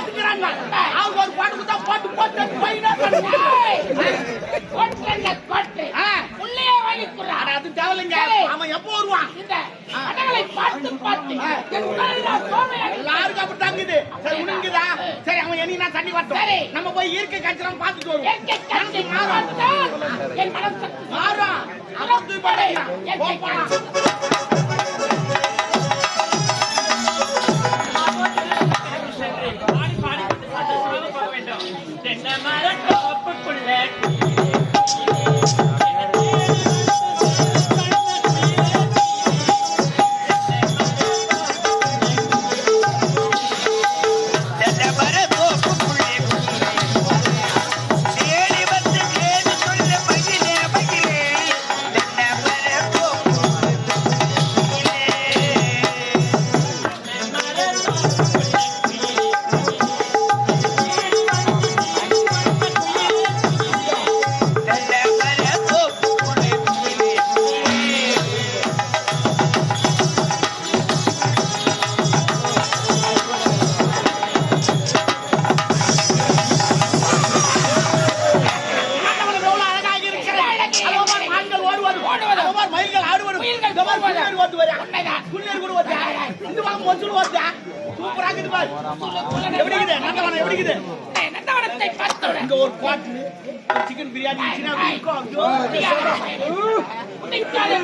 பாத்துக்கிறாங்க. அவங்க ஒரு பாட்டு கொடுத்தா போட்டு போட்டு. உள்ளே அது தேவையில்லைங்க. சரி. அவன் எப்போ வருவான் இந்த அடங்களை பார்த்து பார்த்து. என் எல்லாருக்கும் அப்படி தாங்குது சரி உனக்குதா சரி அவன் என்ன தண்ணி வரட்டும். நம்ம போய் இயற்கை காட்சிலாம் பார்த்துட்டு வருவோம். இயற்கை காட்சி என் மாறும் அவன் போடுறான்.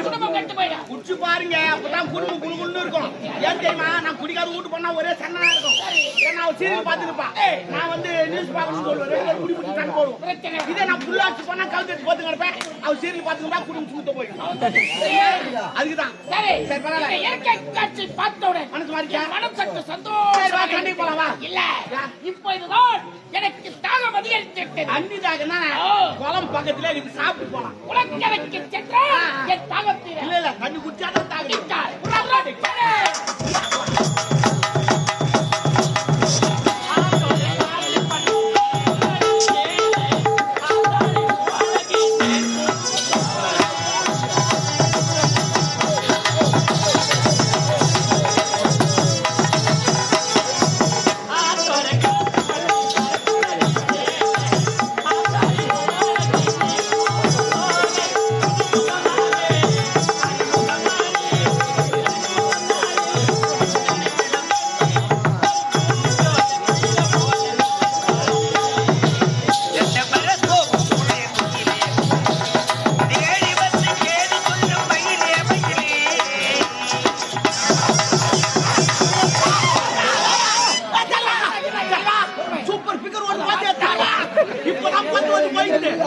Yeah. குடிச்சு பாருங்க. அப்பதான் குடும்பம் குடுகுடுன்னு இருக்கும். ஏன் தெரியுமா? நான் குடிக்காத வீட்டு பண்ணா ஒரே சண்டை இருக்கும். ஏன்னா அவன் சீரியல் பார்த்துருப்பான் நான் வந்து நியூஸ் பார்க்கணும்னு சொல்லுவேன். ரெண்டு பேரும் குடி குடி சண்டை போடுவோம். பிரச்சனை இதே நான் புள்ளாச்சு பண்ணா கழுத்து பார்த்து கிடப்பேன். அவன் சீரியல் பார்த்துக்கிட்டா குடும்பம் சுத்த போயிடும். அதுக்குதான். சரி. சரி, பரவாயில்ல. இயற்கை காட்சி மனசு சந்தோஷமாக கண்டிப்பா போலாம். இல்ல. இப்பொழுதுதான் எனக்கு தாகம் அன்னி தாகனா ஓ. குளம் பக்கத்துல இருக்குது சாப்பிட்டு போலாம். உலக்கரைக்கு சென்றால் என் தாகம் தீர இல்ல இல்ல தண்ணி குடிச்சாதான்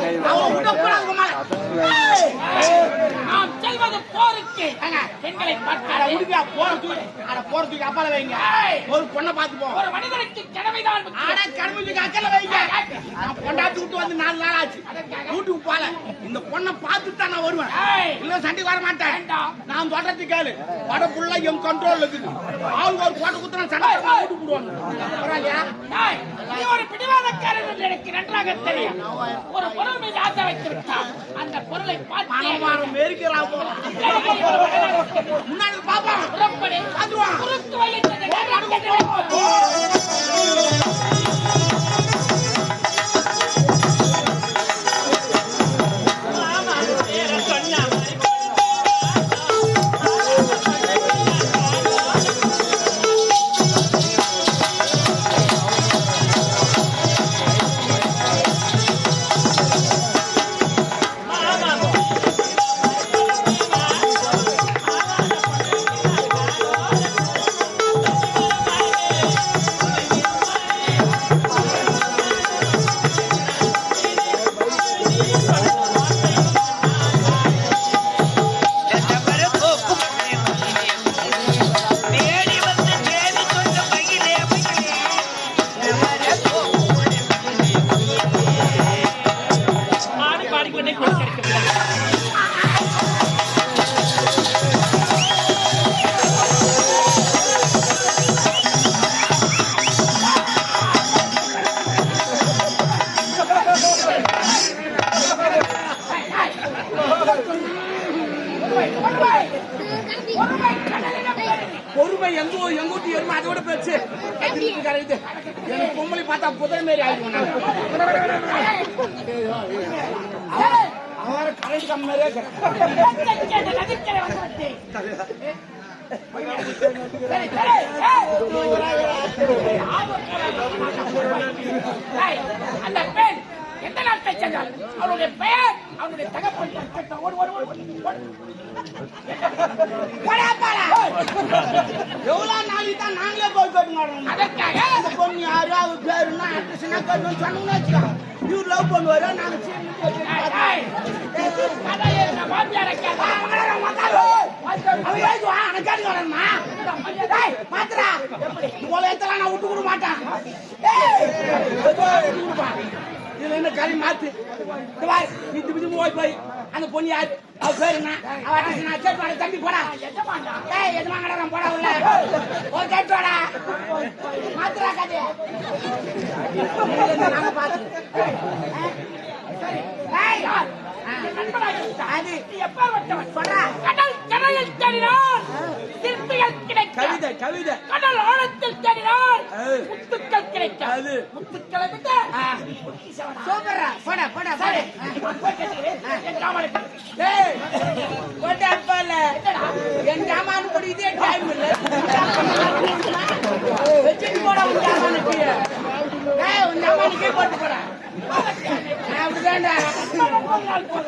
ஐயோ நான் உட்கார்றேன் குமார் செல்வது போருக்கு. பெண்களை முடியா போற தூக்கி. அட போற தூக்கி அப்பால வைங்க. ஒரு பொண்ணை பார்த்து போ ஒரு மனிதனுக்கு கடமைதான் கடமைக்கு அக்கல வைங்க. நான் பொண்டாட்டி விட்டு வந்து நாலு நாள் ஆச்சு. வீட்டுக்கு போல இந்த பொண்ணை பார்த்துட்டு தான் நான் வருவேன். இல்ல சண்டைக்கு வர மாட்டேன். நான் சொல்றது கேளு. வட புள்ள என் கண்ட்ரோல் இருக்குது ஆள் ஒரு போட்டு குத்துனா சண்டை வீட்டுக்கு போடுவாங்க. ஒரு பிடிவாதக்காரன் எனக்கு நன்றாக தெரியும். ஒரு பொருள் மீது ஆசை வைத்து விட்டால் அந்த பொருளை பார்த்து போல முன்னாடி பாப்பா புறப்படு. எங்க ஊ- எங்க வீட்டு எருமை அதை விட போச்சு கரையுது எனக்கு பொம்பளை பார்த்தா புதை மாரி ஆயிடுவோம் அவன் கரண்ட் கம் மாதிரியே அந்த பெண் எந்த நாட்டை சேர்ந்தாள் அவனுடைய பெயர் அவனுடைய தகப்பன் ஒரு ஒரு. எவ்வளவு நாளைக்கு தான் நாங்களே போய் கட்டுங்க அதற்காக அந்த பொண்ணு யாரு அவ பேருன்னா அட்ரஸ்னா கட்டணும் சொன்னோம்னு வச்சுக்கோ. இவர் லவ் பண்ணுவாரு நாங்க மாத்தாரு. போல நான் விட்டு கொடுக்க மாட்டேன். இதுல என்ன கறி மாத்து? நீ திபி திபி ஓடி போய். அந்த பொண்ணு யாரு? அவ பேரு என்ன? அவ நான் கேட்டு தம்பி போடா. எதுமாங்கடா போடா உள்ள. ஒரு கேட்டு வாடா. மாத்துறா கதைய நாங்க பாத்து அது. கடல் கரையில் தேடினான். கிடைக்க கவிதை. கடல் ஆழத்தில் தேடினான் ஏய். முத்துக்கள் கிடைக்க அது. முத்துக்களை விட்டு சூப்பரா போடா போடா போடா. என் காவலுக்கு டேய் போட்டா போல என் ஜாமான் முடியுதே டைம் இல்ல. வச்சுட்டு போடா உன் ஜாமானுக்கு.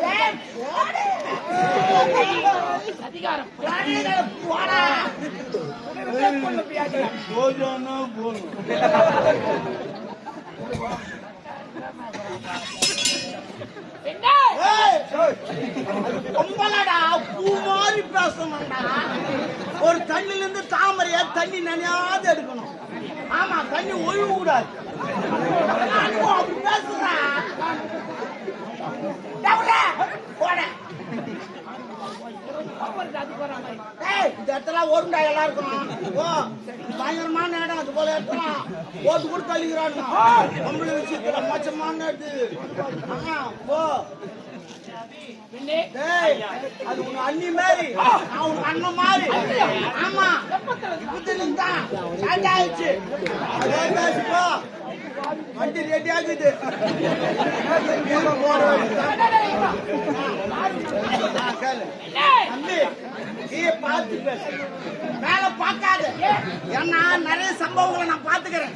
டேய் போடா பூ மாதிரி பேசணும்டா. ஒரு தண்ணில இருந்து தாமரைய தண்ணி நனையாது எடுக்கணும். ஆமா தண்ணி ஒழுக கூடாது. ஏய், ஓடுண்டா எல்லாருக்கும்? ஓ பயங்கரமான இடம் அது போல இடத்துல ஓட்டு கூட தள்ளிக்கிறான் பொம்பளை விஷயத்துல மோசமான இது ஆ, ஓ அது உங்க அண்ணி மாதிரி. நான் அண்ணன் மாதிரி. ஆமா. இப்பத்துல இருந்தா ஆயிடுச்சு. வண்டி ரெடி ஆகுது. தம்பி, நீ பார்த்து பேசு. மேல பார்க்காத. ஏன்னா நிறைய சம்பவங்களை நான் பாத்துக்கிறேன்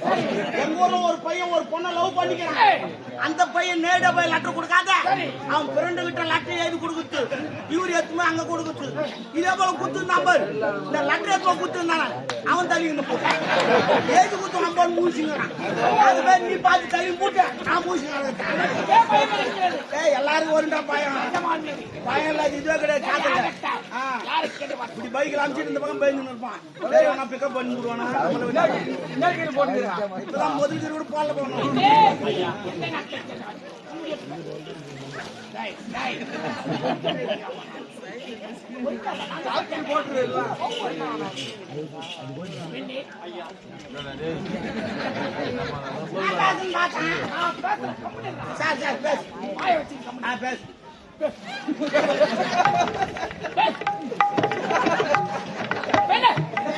எங்க ஊர்ல ஒரு பையன் ஒரு பொண்ணை லவ் பண்ணிக்கிறான். அந்த பையன் நேரடியா போய் லெட்டர் கொடுக்காத. அவன் ஃப்ரெண்டு கிட்ட லெட்டர் எழுதி கொடுக்குது இவர் எத்துமே அங்க கொடுக்குது இதே போல குத்து நம்பர் இந்த லெட்டர் எப்போ குத்துனான அவன் தள்ளி போட்டான். எழுதி குத்து நம்பர் மூசிங்கிறான் அது மாதிரி நீ பார்த்து தள்ளி போட்டு நான் மூசிங்கிறேன் ஏய் எல்லாருக்கும் வருண்டா பயம். பயம் இல்லாத இதுவே கிடையாது இப்படி பைக்ல அமைச்சிட்டு இந்த பக்கம் பயந்து இருப்பான். நான் பிக்கப் பண்ணி விடுவானா? இப்பதான் முதல் கூட பால்ல சரி சரி பேசு பேசு பெண்ணே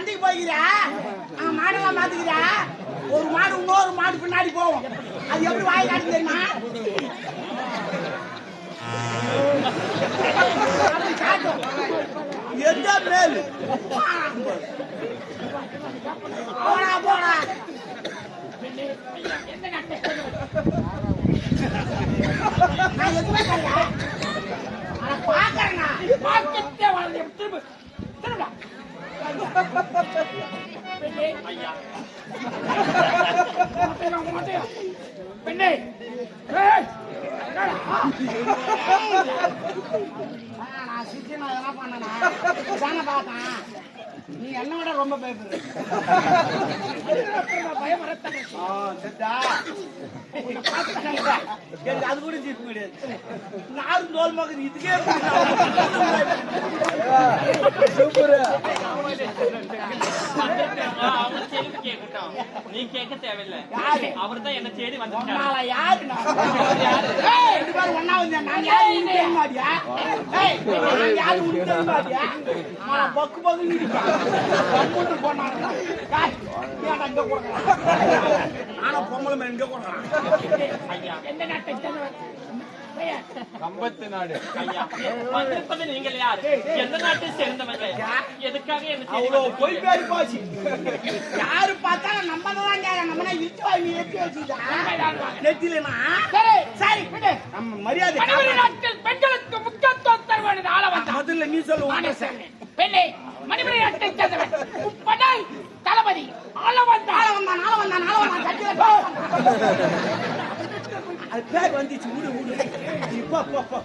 சண்டைக்கு போய்க்கிறியா மாடெல்லாம் மாத்துக்கிறியா ஒரு மாடு இன்னொரு மாடு பின்னாடி போவோம் அது எப்படி வாய் காட்டு தெரியுமா? அது காட்டும். எந்த மேலு போடா போடா. நான் எதுவுமே சொல்லல. ஆனா வாழ்ந்து திரும்ப. பெண்ணே நான் சித்தி நான் என்ன பண்ணனா? பார்த்தேன். நீ என்ன விட ரொம்ப பயப்படுற அது கூட தீர்ப்பு கிடையாது தோல் மகன் இதுக்கே நீ கேட்க தேவையில்லை யாரு? அவர்தான் என்ன தேடி உன்னால யாரு நான்? ஏய், ரெண்டு பேரும் ஒண்ணா வந்தேன். நான் யாரு? ஏய், நான் யாரு உனக்கு தெரியுமாடியா? ஆனா, பக்கு கம்முன்னு போனாருன்னா, இங்க கொடுக்குறான்? நானும் பொம்பளை மேல இங்க கொடுக்குறான். எந்த நாட்டை சேர்ந்தவர் பெயர் ஐயா. வந்திருப்பது நீங்கள் யார்? எந்த நாட்டை சேர்ந்தவங்க எதுக்காக? பொய் பேரி போச்சு. யாரு பார்த்தாலும் நம்ம தான் கேட்க நம்ம இட்டு வாங்கி எட்டி வச்சுட்டா நெத்திலனா? சரி. சரி விடு. நம்ம மரியாதை நாட்டில் பெண்களுக்கு முக்கியத்துவம் தர வேண்டியது ஆள வந்தான். முதல்ல நீ சொல்லு நானே உன்னை சொன்னேன். பெண்ணே மணிமணி நாட்டை சேர்ந்தவன். முப்படல் தளபதி ஆள வந்தான் நாளை வந்தான் நாளை வந்தான் நாளை வந்தான் கட்டில போ. அது பேர் வந்துச்சு விடு விடு இப்போ போ போ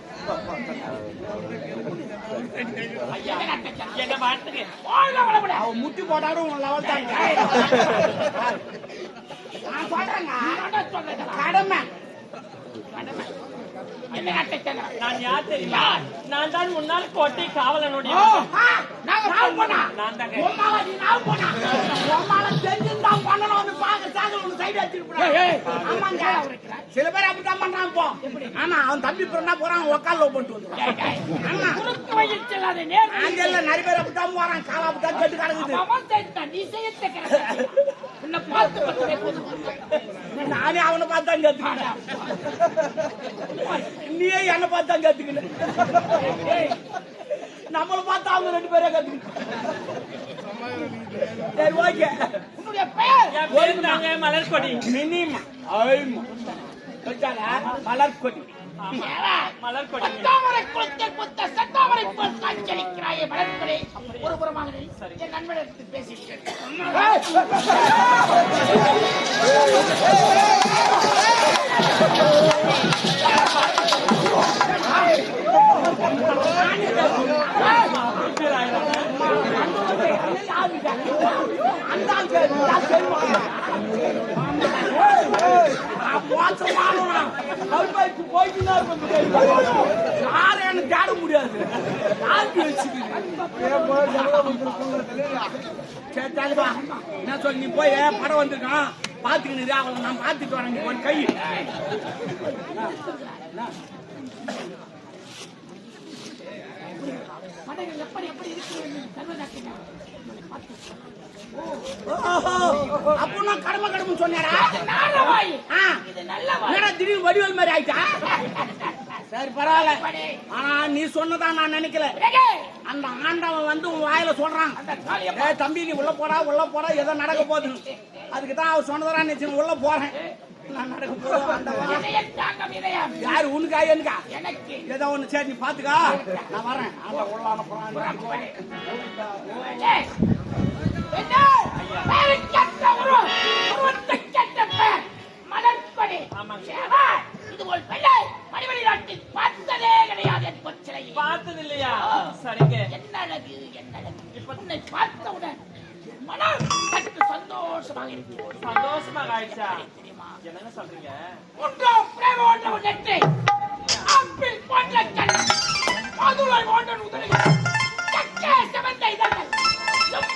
என்ன. அவன் முட்டி போட்டாலும் உன் லெவல் தாங்க நான் சொல்றேங்க. நான் சொல்றேன். கடமை. நான் யார் தெரியுமா? நான் தான் முன்னாள் கோட்டை காவலனுடைய நான் தாங்க உம்மால நீ நான் போனா உம்மால தெரிஞ்சுதான் பண்ணணும்னு பாக்க சாக உனக்கு சைடு வச்சிருப்பா ஆமாங்க. சில பேர் பண்றான் இப்போ. ஆமா அவன் தம்பி பிறந்தா போறான் உக்கால் பண்ணிட்டு வந்துருவான் ஆமா. ஆஞ்சல்ல நிறைய பேர் அப்படித்தான் போறான் காலா கெட்டு கிடக்குது. நீ. நானே அவனை பார்த்து தான் கத்துக்கிட்டேன் நீயே என்ன பார்த்து தான் கத்துக்கிட்ட நம்மள பார்த்து அவங்க ரெண்டு பேரே கத்துக்கிட்டேன் சரி ஓகே. உன்னுடைய பெயர்? தாங்க மலர்கொடி. மினிமம். ஐமா மலர் கொடி ஏவா? மலர்கொடி. செந்தாமரை குளத்தில் புத்த செந்தாமரை போல் காட்சியளிக்கிறாயே. ஒரு புறமாக. என் நண்பனிடத்தில். அதான் சரி, அதான் சரி. நான் மோசமானவன். கருப்பாய்க்கு போயிட்டு தான் இருப்பேன். யாரும் தேட முடியாது சரி, என்ன சொல்லி நீ போய் படம் வந்திருக்கான் பாத்துக்கிட்டு அவளை நான் பாத்துட்டு வரேன் நீ ஒரு கை படங்கள் எப்படி எப்படி இருக்கிறது சர்வதாக்கியம். அப்போ நான் கடமை கடமை. என்னடா திடீர்னு வடிவல் மாதிரி ஆயிட்டா? சரி பரவாயில்ல. ஆனா நீ சொன்னதா நான் நினைக்கல. அந்த ஆண்டவன் வந்து உன் வாயில சொல்றான். ஏய் தம்பி நீ உள்ள போடா உள்ள போடா ஏதோ நடக்க போகுது. அதுக்கு தான் அவர் சொன்னதா நினைச்சு உள்ள போறேன். நான் நடக்க இதயம். யாரு உனக்கா எனக்கா. ஏதோ ஒண்ணு சரி நீ பாத்துக்கா. நான் வரேன் உள்ள அனுப்புறான். என்ன?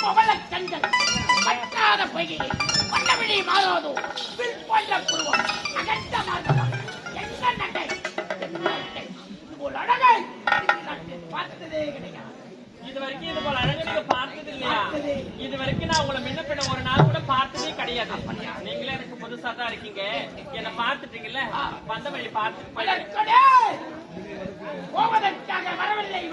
கண்கள். வற்றாத பொய்கையில் வண்ணவிழி மாறாதோ. வில் போன்ற புருவம். அகன்ற மார்பகம். என்ன நடை. என்ன நடை. இதுபோல் அழகை பார்த்ததே கிடையாது இது வரைக்கும் இது போல அழகு நீங்க பார்த்தது இல்லையா இது வரைக்கும் நான் உங்களை முன்ன பின்ன ஒரு நாள் கூட பார்த்ததே கிடையாது நீங்களே எனக்கு புதுசா தான் இருக்கீங்க என்ன பார்த்துட்டீங்கல்ல வந்த வழி. மலர்க்கொடி போவதற்காக வரவில்லை